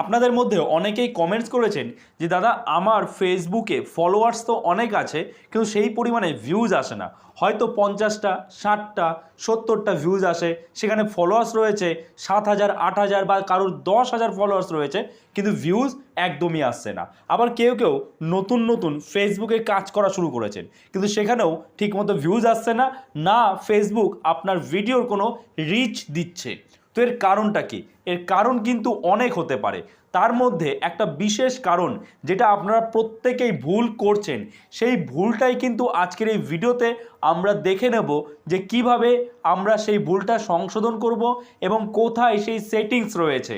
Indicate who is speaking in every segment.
Speaker 1: আপনাদের মধ্যে অনেকেই কমেন্টস করেছেন যে, দাদা, আমার ফেসবুকে ফলোয়ার্স তো অনেক আছে, কিন্তু সেই পরিমাণে ভিউজ আসে না। হয়তো পঞ্চাশটা, ষাটটা, সত্তরটা ভিউজ আসে। সেখানে ফলোয়ার্স রয়েছে সাত হাজার, আট হাজার বা কারোর দশ হাজার ফলোয়ার্স রয়েছে, কিন্তু ভিউজ একদমই আসছে না। আবার কেউ কেউ নতুন নতুন ফেসবুকে কাজ করা শুরু করেছেন, কিন্তু সেখানেও ঠিকমতো ভিউজ আসছে না। না ফেসবুক আপনার ভিডিওর কোনো রিচ দিচ্ছে। তো এর কারণটা কি? এর কারণ কিন্তু অনেক হতে পারে। তার মধ্যে একটা বিশেষ কারণ যেটা আপনারা প্রত্যেকেই ভুল করছেন, সেই ভুলটাই কিন্তু আজকের এই ভিডিওতে আমরা দেখে নেব যে কীভাবে আমরা সেই ভুলটা সংশোধন করব এবং কোথায় সেই সেটিংস রয়েছে।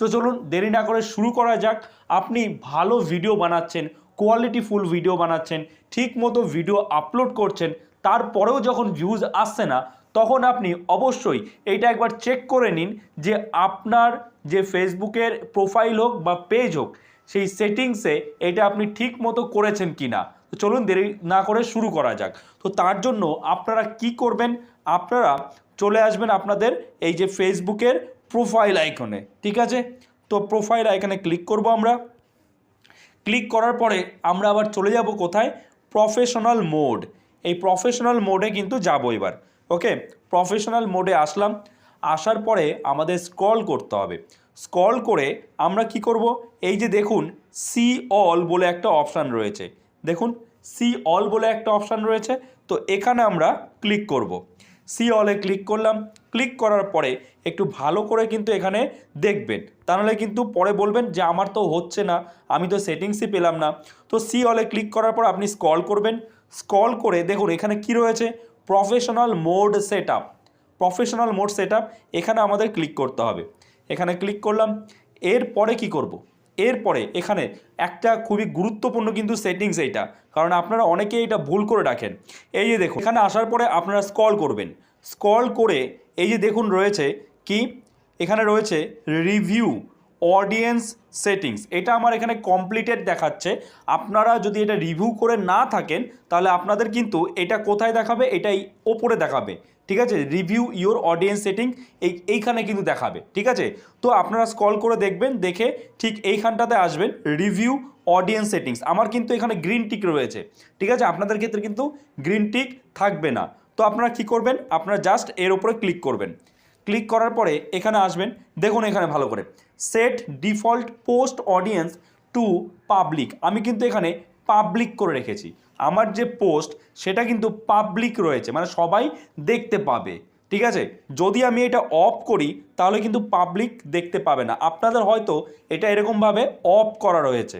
Speaker 1: তো চলুন দেরি না করে শুরু করা যাক। আপনি ভালো ভিডিও বানাচ্ছেন কোয়ালিটিফুল ভিডিও বানাচ্ছেন ঠিক মতো ভিডিও আপলোড করছেন, তারপরেও যখন ভিউজ আসছে না তখন আপনি অবশ্যই এইটা একবার চেক করে নিন যে আপনার যে ফেসবুকের প্রোফাইল হোক বা পেজ হোক, সেই সেটিংসে এটা আপনি ঠিক মতো করেছেন কি না তো চলুন দেরি না করে শুরু করা যাক। তো তার জন্য আপনারা কি করবেন? আপনারা চলে আসবেন আপনাদের এই যে ফেসবুকের প্রোফাইল আইকনে ঠিক আছে? তো প্রোফাইল আইকনে ক্লিক করব আমরা। ক্লিক করার পরে আমরা আবার চলে যাব কোথায়? প্রফেশনাল মোড এই প্রফেশনাল মোডে কিন্তু যাব এবার। ওকে প্রফেশনাল মোডে আসলাম। আসার পরে আমাদের স্ক্রল করতে হবে। স্ক্রল করে আমরা কি করব? এই যে দেখুন সি অল বলে একটা অপশান রয়েছে। দেখুন সি অল বলে একটা অপশান রয়েছে। তো এখানে আমরা ক্লিক করব। সি অলে ক্লিক করলাম। ক্লিক করার পরে একটু ভালো করে কিন্তু এখানে দেখবেন। তা নাহলে কিন্তু পরে বলবেন যে আমার তো হচ্ছে না, আমি তো সেটিংসই পেলাম না। তো সি অলে ক্লিক করার পর আপনি স্ক্রল করবেন। স্ক্রল করে দেখুন এখানে কি রয়েছে? Professional mode set up professional mode set এখানে আমাদের ক্লিক করতে হবে। এখানে ক্লিক করলাম, এরপরে কি করব। এরপরে এখানে একটা খুবই গুরুত্বপূর্ণ কিন্তু সেটিংস এইটা, কারণ আপনারা অনেকেই এটা ভুল করে রাখেন। এই যে দেখুন, এখানে আসার পরে আপনারা স্কল করবেন। স্কল করে এই যে দেখুন রয়েছে কি? এখানে রয়েছে রিভিউ। অডিয়েন্স সেটিংস এটা আমার এখানে কমপ্লিটেড দেখাচ্ছে। আপনারা যদি এটা রিভিউ করে না থাকেন, তাহলে আপনাদের কিন্তু এটা কোথায় দেখাবে? এটাই ওপরে দেখাবে। ঠিক আছে? রিভিউ ইওর অডিয়েন্স সেটিং এই, এইখানে কিন্তু দেখাবে। ঠিক আছে? তো আপনারা স্ক্রল করে দেখবেন, দেখে ঠিক এইখানটাতে আসবেন রিভিউ অডিয়েন্স সেটিংস আমার কিন্তু এখানে গ্রিন টিক রয়েছে। ঠিক আছে? আপনাদের ক্ষেত্রে কিন্তু গ্রিন টিক থাকবে না। তো আপনারা কি করবেন? আপনারা জাস্ট এর উপরে ক্লিক করবেন। ক্লিক করার পরে এখানে আসবেন, দেখুন এখানে ভালো করে set default post audience to public আমি কিন্তু এখানে পাবলিক করে রেখেছি। আমার যে পোস্ট সেটা কিন্তু পাবলিক রয়েছে মানে সবাই দেখতে পাবে, ঠিক আছে? যদি আমি এটা অফ করি, তাহলে কিন্তু পাবলিক দেখতে পাবে না। আপনাদের হয়তো এটা এরকমভাবে অফ করা রয়েছে।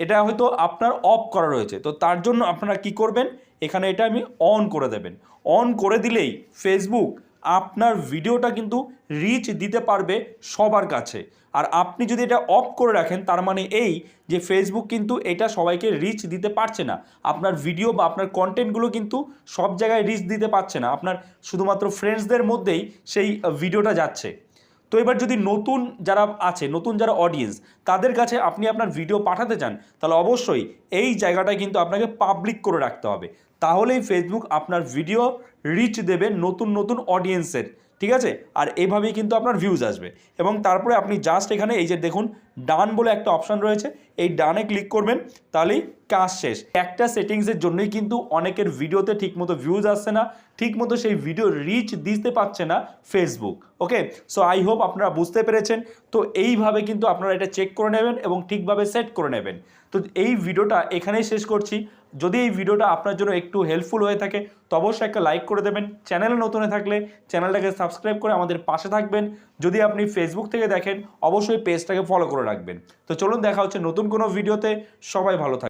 Speaker 1: এটা হয়তো আপনার অফ করা রয়েছে। তো তার জন্য আপনারা কি করবেন? এখানে এটা আমি অন করে দেবেন। অন করে দিলেই ফেসবুক আপনার ভিডিওটা কিন্তু রিচ দিতে পারবে সবার কাছে। আর আপনি যদি এটা অফ করে রাখেন, তার মানে এই যে ফেসবুক কিন্তু এটা সবাইকে রিচ দিতে পারছে না। আপনার ভিডিও বা আপনার কন্টেন্টগুলো কিন্তু সব জায়গায় রিচ দিতে পারছে না। আপনার শুধুমাত্র ফ্রেন্ডসদের মধ্যেই সেই ভিডিওটা যাচ্ছে। তো এবার যদি নতুন যারা আছে, নতুন যারা অডিয়েন্স তাদের কাছে আপনি আপনার ভিডিও পাঠাতে চান, তাহলে অবশ্যই এই জায়গাটায় কিন্তু আপনাকে পাবলিক করে রাখতে হবে। তাহলেই ফেসবুক আপনার ভিডিও রিচ দেবে নতুন নতুন অডিয়েন্সের ঠিক আছে? আর এইভাবেই কিন্তু আপনার ভিউজ আসবে। এবং তারপরে আপনি জাস্ট এখানে এই যে দেখুন ডান বলে একটা অপশান রয়েছে, এই ডানে ক্লিক করবেন, তাহলেই কাজ শেষ। একটা সেটিংসের জন্যই কিন্তু অনেকের ভিডিওতে ঠিকমতো ভিউজ আসছে না, ঠিকমতো সেই ভিডিও রিচ দিতে পারছে না Facebook okay so I hope আপনারা বুঝতে পেরেছেন। তো, এইভাবে কিন্তু আপনারা এটা চেক করে নেবেন এবং ঠিকভাবে সেট করে নেবেন। তো, এই ভিডিওটা এখানেই শেষ করছি। যদি এই ভিডিওটা আপনার জন্য একটু হেল্পফুল হয়ে থাকে, তো অবশ্যই একটা লাইক করে দেবেন। চ্যানেলে নতুন থাকলে চ্যানেলটাকে সাবস্ক্রাইব করে আমাদের পাশে থাকবেন। যদি আপনি ফেসবুক থেকে দেখেন, অবশ্যই পেজটাকে ফলো করে রাখবেন। তো চলুন দেখা হচ্ছে নতুন কোনো ভিডিওতে। সবাই ভালো থাকবেন।